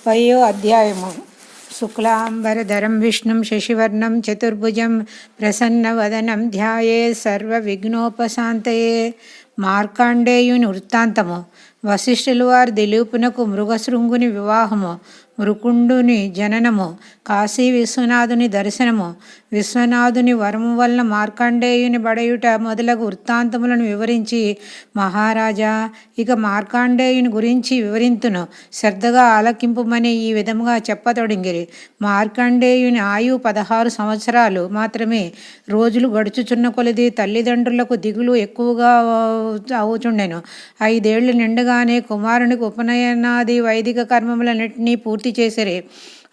ముప్పయో అధ్యాయము. శుక్లాంబరధరం విష్ణుం శశివర్ణం చతుర్భుజం ప్రసన్నవదనం ధ్యాయే సర్వ విఘ్నోపశాంతయే మార్కాండేయుని వృత్తాంతము. వశిష్ఠులు వారి దిలీపునకు మృగశృంగుని వివాహము. మృకుండుని జననము కాశీ విశ్వనాథుని దర్శనము విశ్వనాథుని వరము వలన మార్కాండేయుని బడయుట మొదలగు వృత్తాంతములను వివరించి మహారాజా ఇక మార్కాండేయుని గురించి వివరింతును. శ్రద్ధగా ఆలకింపుమని ఈ విధముగా చెప్పతొడింగిరి మార్కాండేయుని ఆయువు పదహారు సంవత్సరాలు మాత్రమే రోజులు గడుచుచున్న కొలది తల్లిదండ్రులకు దిగులు ఎక్కువగా అవుచుండెను. ఐదేళ్ళు నిండగానే కుమారునికి ఉపనయనాది వైదిక కర్మములన్నింటినీ పూర్తి చేసిరి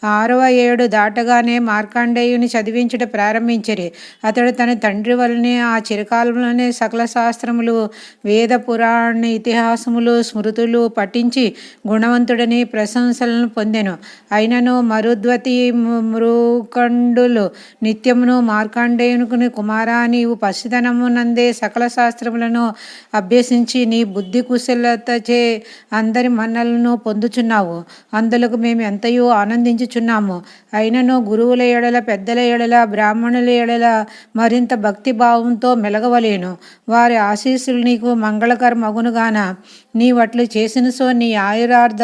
ఆరవ ఏడు దాటగానే మార్కాండేయుని చదివించుట ప్రారంభించిరి. అతడు తన తండ్రి వలనే ఆ చిరకాలంలోనే సకల శాస్త్రములు వేద పురాణ ఇతిహాసములు స్మృతులు పఠించి గుణవంతుడని ప్రశంసలను పొందెను. అయినను మరుద్వతి మృకండులు నిత్యమును మార్కండేయునికి కుమారా నీవు పసితనమునందే సకల శాస్త్రములను అభ్యసించి నీ బుద్ధి కుశలతచే అందరి మన్నలను పొందుచున్నావు. అందులకు మేము ఎంతయో ఆనందించి పూజించుచున్నాము అయినను గురువుల ఎడల పెద్దల ఎడల బ్రాహ్మణుల ఎడల మరింత భక్తి భావంతో మెలగవలేను. వారి ఆశీస్సులు నీకు మంగళకరమగునుగాన. నీవట్లు చేసిన సో నీ ఆయురార్థ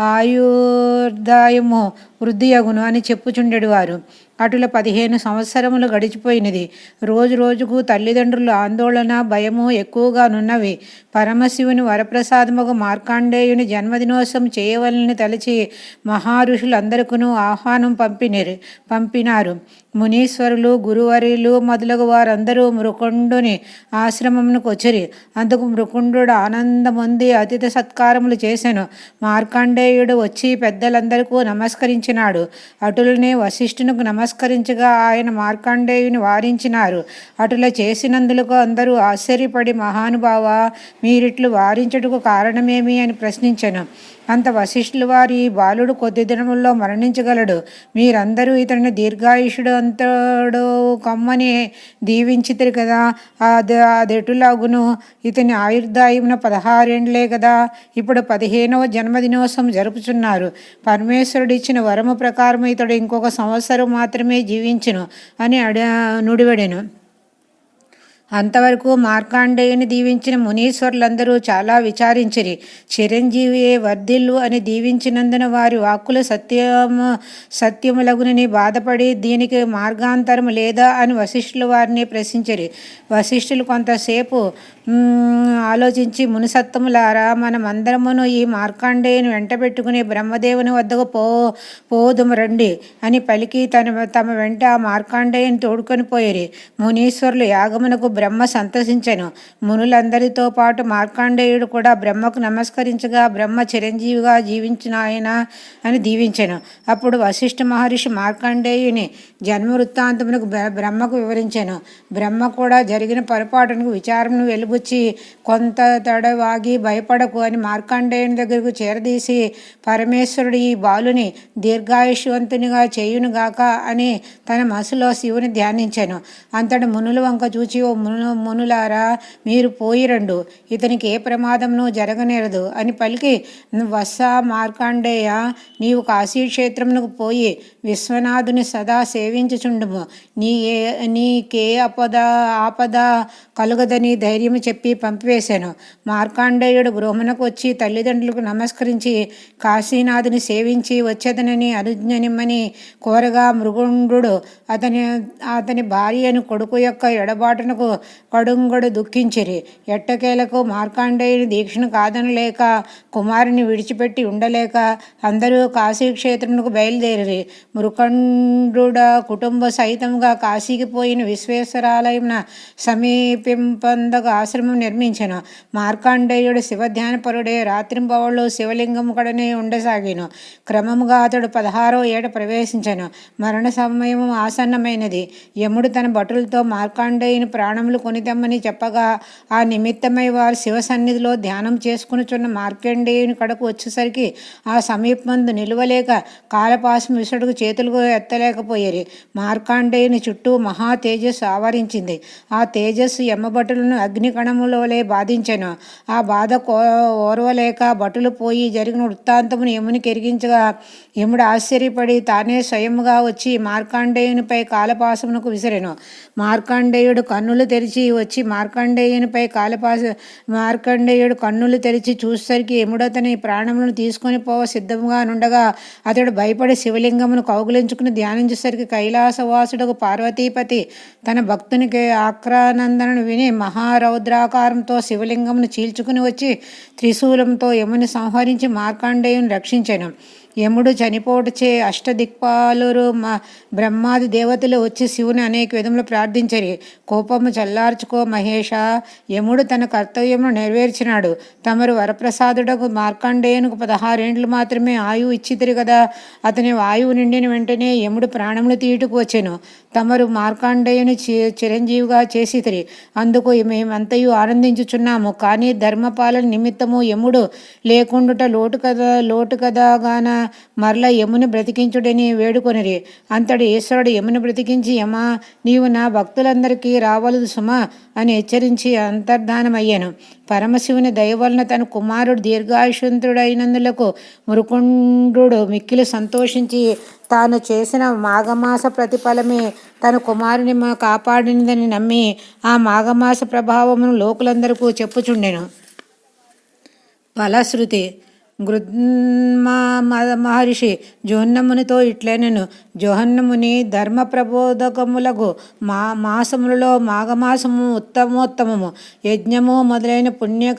ఆయుర్దాయము వృద్ధి అగును అని చెప్పుచుండెడు వారు. అటుల పదిహేను సంవత్సరములు గడిచిపోయినది. రోజు రోజుకు తల్లిదండ్రులు ఆందోళన భయము ఎక్కువగా నున్నవి. పరమశివుని వరప్రసాదముకు మార్కాండేయుని జన్మదినోత్సవం చేయవలని తలచి మహారుషులందరికీ ఆహ్వానం పంపినారు పంపినారు. మునీశ్వరులు గురువరులు మొదలగు వారందరూ మృకుండుని ఆశ్రమమునకు వచ్చిరి. అందుకు మృకుండు ఆనందమొంది అతిథి సత్కారములు చేశాను మార్కండేయుడు వచ్చి పెద్దలందరికీ నమస్కరించినాడు. అటులనే వశిష్ఠునికి నమస్కరించగా ఆయన మార్కండేయుని వారించినారు. అటుల చేసినందులకు అందరూ ఆశ్చర్యపడి మహానుభావ మీరిట్లు వారించుటకు కారణమేమి అని ప్రశ్నించాను. అంత వశిష్ఠులు వారి బాలుడు కొద్ది దినముల్లో మరణించగలడు. మీరందరూ ఇతని దీర్ఘాయుషుడు భగవంతుడు కొమ్మని దీవించితిరు కదా. అది అదెటులాగును ఇతని ఆయుర్దాయమున పదహారేండ్లే కదా. ఇప్పుడు పదిహేనవ జన్మదినోత్సవం జరుపుచున్నారు. పరమేశ్వరుడు ఇచ్చిన వరము ప్రకారం ఇతడు ఇంకొక సంవత్సరం మాత్రమే జీవించును అని అడ నుడివడెను. అంతవరకు మార్కాండేయుని దీవించిన మునీశ్వరులందరూ చాలా విచారించిరి. చిరంజీవియే వర్ధిల్లు అని దీవించినందున వారి వాక్కులు సత్యము సత్యములగునని బాధపడి దీనికి మార్గాంతరం లేదా అని వశిష్ఠులు వారిని ప్రశ్నించిరి. వశిష్ఠులు కొంతసేపు ఆలోచించి మునిసత్తములారా మనమందరమును ఈ మార్కాండేయుని వెంట పెట్టుకుని బ్రహ్మదేవుని వద్దకు పో పోదుము రండి అని పలికి తన తమ వెంట ఆ మార్కాండేయుని తోడుకొని పోయిరి. మునీశ్వరులు యాగమునకు బ్రహ్మ సంతసించెను. మునులందరితో పాటు మార్కాండేయుడు కూడా బ్రహ్మకు నమస్కరించగా బ్రహ్మ చిరంజీవిగా జీవించిన ఆయన అని దీవించెను. అప్పుడు వశిష్ఠ మహర్షి మార్కాండేయుని జన్మ వృత్తాంతమునకు బ్రహ్మకు వివరించాను. బ్రహ్మ కూడా జరిగిన పొరపాటును విచారమును వెలుగుచ్చి కొంత తడవాగి భయపడకు అని మార్కాండేయుని దగ్గరకు చేరదీసి పరమేశ్వరుడు ఈ బాలుని దీర్ఘాయుష్వంతునిగా చేయునుగాక అని తన మనసులో శివుని ధ్యానించాను. అంతటి మునుల వంక చూచి ఓ మును మునులారా మీరు పోయిరండు. ఇతనికి ఏ ప్రమాదమును జరగనేరదు. అని పలికి వత్స మార్కాండేయ నీవు కాశీక్షేత్రమునకు పోయి విశ్వనాథుని సదా సేవించుచుండుము. నీ ఏ నీకే అపద ఆపద కలుగదని ధైర్యం చెప్పి పంపివేశాను. మార్కాండేయుడు గృహమునకు వచ్చి తల్లిదండ్రులకు నమస్కరించి కాశీనాథుని సేవించి వచ్చేదనని అనుజ్ఞనిమ్మని కోరగా మృగుండు. అతని అతని భార్యను కొడుకు యొక్క ఎడబాటునకు కడుంగడు దుఃఖించిరి. ఎట్టకేలకు మార్కాండేయుని దీక్షను కాదనలేక కుమారుని విడిచిపెట్టి ఉండలేక అందరూ కాశీక్షేత్రమునకు బయలుదేరి మృకండుడ కుటుంబ సహితంగా కాశీకి పోయిన విశ్వేశ్వరాలయం సమీపింపందగా ఆశ్రమం నిర్మించను. మార్కాండేయుడు శివధ్యానపరుడే రాత్రింబవళ్ళు శివలింగం కడనే ఉండసాగాను. క్రమముగా అతడు పదహారో ఏట ప్రవేశించను. మరణ సమయం ఆసన్నమైనది. యముడు తన భటులతో మార్కాండేయుని ప్రాణం ప్రాణములు కొనిదమ్మని చెప్పగా ఆ నిమిత్తమై వారు శివ సన్నిధిలో ధ్యానం చేసుకునిచున్న మార్కండేయుని కడకు వచ్చేసరికి ఆ సమీపమందు నిలువలేక కాలపాసం విసుడుకు చేతులకు ఎత్తలేకపోయేది మార్కాండేయుని చుట్టూ మహా తేజస్సు ఆవరించింది. ఆ తేజస్సు ఎమ్మబటులను అగ్నికణములోలే బాధించెను. ఆ బాధ కో ఓర్వలేక భటులు పోయి జరిగిన వృత్తాంతమును యముని కెరిగించగా యముడు ఆశ్చర్యపడి తానే స్వయముగా వచ్చి మార్కాండేయునిపై కాలపాసమునకు విసిరెను. మార్కాండేయుడు కన్నులు తెరిచి వచ్చి మార్కండేయునిపై కాలపాస మార్కండేయుడు కన్నులు తెరిచి చూసేసరికి యముడతని ప్రాణములను తీసుకొని పోవ సిద్ధముగా నుండగా అతడు భయపడి శివలింగమును కౌగులించుకుని ధ్యానించేసరికి కైలాసవాసుడకు పార్వతీపతి తన భక్తునికి ఆక్రానందనను విని మహారౌద్రాకారంతో శివలింగమును చీల్చుకుని వచ్చి త్రిశూలంతో యముని సంహరించి మార్కాండేయుని రక్షించాను. యముడు చనిపోటుచే అష్టదిక్పాలురు మా బ్రహ్మాది దేవతలు వచ్చి శివుని అనేక విధములు ప్రార్థించరి. కోపము చల్లార్చుకో మహేష. యముడు తన కర్తవ్యమును నెరవేర్చినాడు. తమరు వరప్రసాదుడకు మార్కండేయునకు పదహారేండ్లు మాత్రమే ఆయువు ఇచ్చితిరి కదా అతని వాయువు నిండిన వెంటనే యముడు ప్రాణములు తీయుటకు వచ్చాను. తమరు మార్కాండేయుని చి చిరంజీవిగా చేసితిరి. అందుకు మేమంతయు ఆనందించుచున్నాము. కానీ ధర్మపాలన నిమిత్తము యముడు లేకుండుట లోటు కదా లోటు కదాగాన మరల యముని బ్రతికించుడని వేడుకొనిరి. అంతటి ఈశ్వరుడు యముని బ్రతికించి యమా నీవు నా భక్తులందరికీ రావలదు సుమా అని హెచ్చరించి అంతర్ధానమయ్యాను. పరమశివుని దయ వలన తన కుమారుడు దీర్ఘాయుషంతుడైనందులకు మురుకుండు మిక్కిలి సంతోషించి తాను చేసిన మాఘమాస ప్రతిఫలమే తన కుమారుని కాపాడినదని నమ్మి ఆ మాఘమాస ప్రభావమును లోకులందరికీ చెప్పుచుండెను. ఫలశ్రుతి గృద్మా మహర్షి జోహన్నమునితో ఇట్లనెను జోహన్నముని ధర్మ ప్రబోధకములకు మా మాసములలో మాఘమాసము ఉత్తమోత్తమము. యజ్ఞము మొదలైన పుణ్య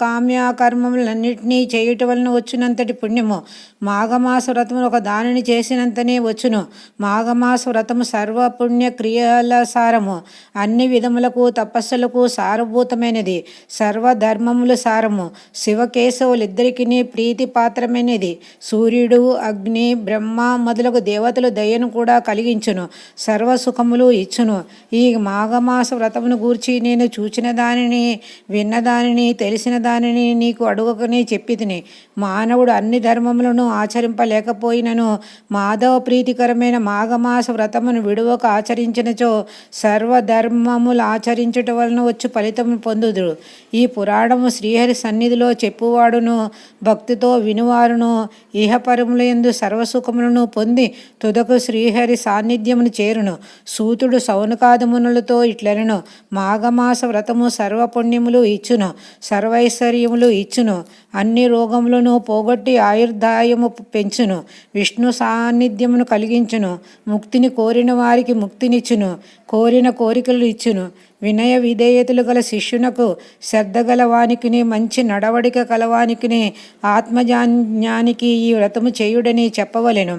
కామ్యకర్మములన్నింటినీ చేయుట వలన వచ్చినంతటి పుణ్యము. మాఘమాస వ్రతము ఒక దానిని చేసినంతనే వచ్చును. మాఘమాస వ్రతము సర్వపుణ్య క్రియల సారము. అన్ని విధములకు తపస్సులకు సారభూతమైనది. సర్వధర్మములు సారము. శివకేశవులిద్దరికీ ప్రీతి పాత్రమైనది. సూర్యుడు అగ్ని బ్రహ్మ మొదలగు దేవతలు దయను కూడా కలిగించును సర్వ సుఖములు ఇచ్చును. ఈ మాఘమాస వ్రతమును గూర్చి నేను చూచిన దానిని విన్న దానిని తెలిసిన దానిని నీకు అడుగకనే చెప్పి మానవుడు అన్ని ధర్మములను ఆచరింపలేకపోయినను మాధవ ప్రీతికరమైన మాఘమాస వ్రతమును విడువక ఆచరించినచో సర్వధర్మములు ఆచరించుట వలన వచ్చి ఫలితము పొందుదురు. ఈ పురాణము శ్రీహరి సన్నిధిలో చెప్పువాడును భక్తితో వినువారును. ఇహపరములందు సర్వసుఖములను పొంది తుదకు శ్రీహరి సాన్నిధ్యమును చేరును. సూతుడు సౌనకాదమునులతో ఇట్లనను. మాఘమాస వ్రతము సర్వపుణ్యములు ఇచ్చును. సర్వైశ్వర్యములు ఇచ్చును. అన్ని రోగములను పోగొట్టి ఆయుర్దాయము పెంచును. విష్ణు సాన్నిధ్యమును కలిగించును. ముక్తిని కోరిన వారికి ముక్తినిచ్చును. కోరిన కోరికలు ఇచ్చును. వినయ విధేయతలు గల శిష్యునకు శ్రద్ధ గలవానికిని మంచి నడవడిక కలవానికిని ఆత్మజాన్యానికి ఈ వ్రతము చేయుడని చెప్పవలెను.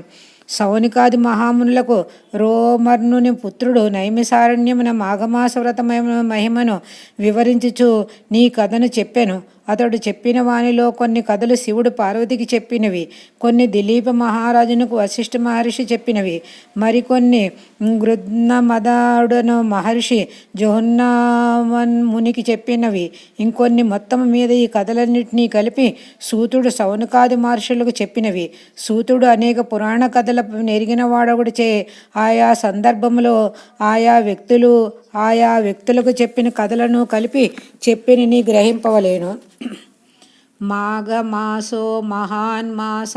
సౌనికాది మహామునులకు రోమర్ణుని పుత్రుడు నైమిసారణ్యమున మాఘమాస వ్రత మహిమను వివరించుచు నీ కథను చెప్పాను. అతడు చెప్పిన వానిలో కొన్ని కథలు శివుడు పార్వతికి చెప్పినవి కొన్ని దిలీప మహారాజునకు వశిష్ఠ మహర్షి చెప్పినవి మరికొన్ని గృద్నమదాడును మహర్షి జోహన్నామన్ మునికి చెప్పినవి. ఇంకొన్ని మొత్తం మీద ఈ కథలన్నింటినీ కలిపి సూతుడు సౌనకాది మహర్షులకు చెప్పినవి. సూతుడు అనేక పురాణ కథల నెరిగిన వాడొకటిచే ఆయా సందర్భంలో ఆయా వ్యక్తులు ఆయా వ్యక్తులకు చెప్పిన కథలను కలిపి చెప్పినని గ్రహింపవలేను. మాఘమాసో మహాన్మాస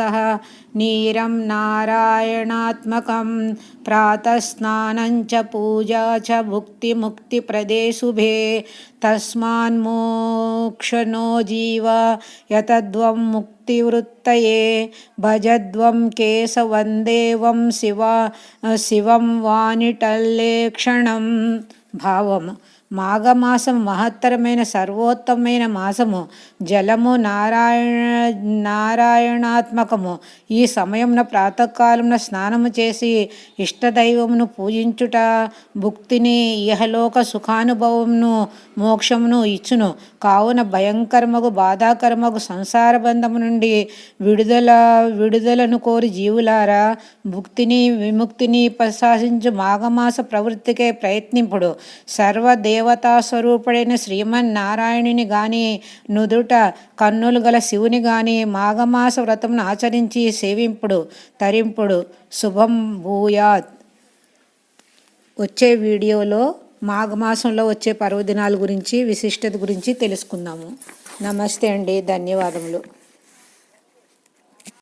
నీరం నారాయణాత్మకం ప్రాతస్నానం చ పూజా చ భుక్తిముక్తిప్రదే శుభే తస్మాన్మోక్షణో జీవ యతద్వం ముక్తివృత్తయే. భజద్వం కేశవందేవం శివ శివం వానిటల్లేక్షణం భావం మాఘమాసం మహత్తరమైన సర్వోత్తమైన మాసము. జలము నారాయణ నారాయణాత్మకము. ఈ సమయంలో ప్రాతకాలంలో స్నానము చేసి ఇష్టదైవమును పూజించుట భుక్తిని ఇహలోక సుఖానుభవమును మోక్షమును ఇచ్చును. కావున భయంకరమగు బాధాకరమగు సంసార బంధము నుండి విడుదల విడుదలను కోరి జీవులారా భుక్తిని విముక్తిని ప్రశాసించు మాఘమాస ప్రవృత్తికే ప్రయత్నింపుడు. సర్వదేవతా స్వరూపుడైన శ్రీమన్నారాయణుని గాని నుదుట కన్నులు గల శివుని గాని మాఘమాస వ్రతమును ఆచరించి సేవింపుడు తరింపుడు. శుభం భూయాత్. వచ్చే వీడియోలో మాఘమాసంలో వచ్చే పర్వదినాల గురించి విశిష్టత గురించి తెలుసుకుందాము. నమస్తే అండి. ధన్యవాదములు.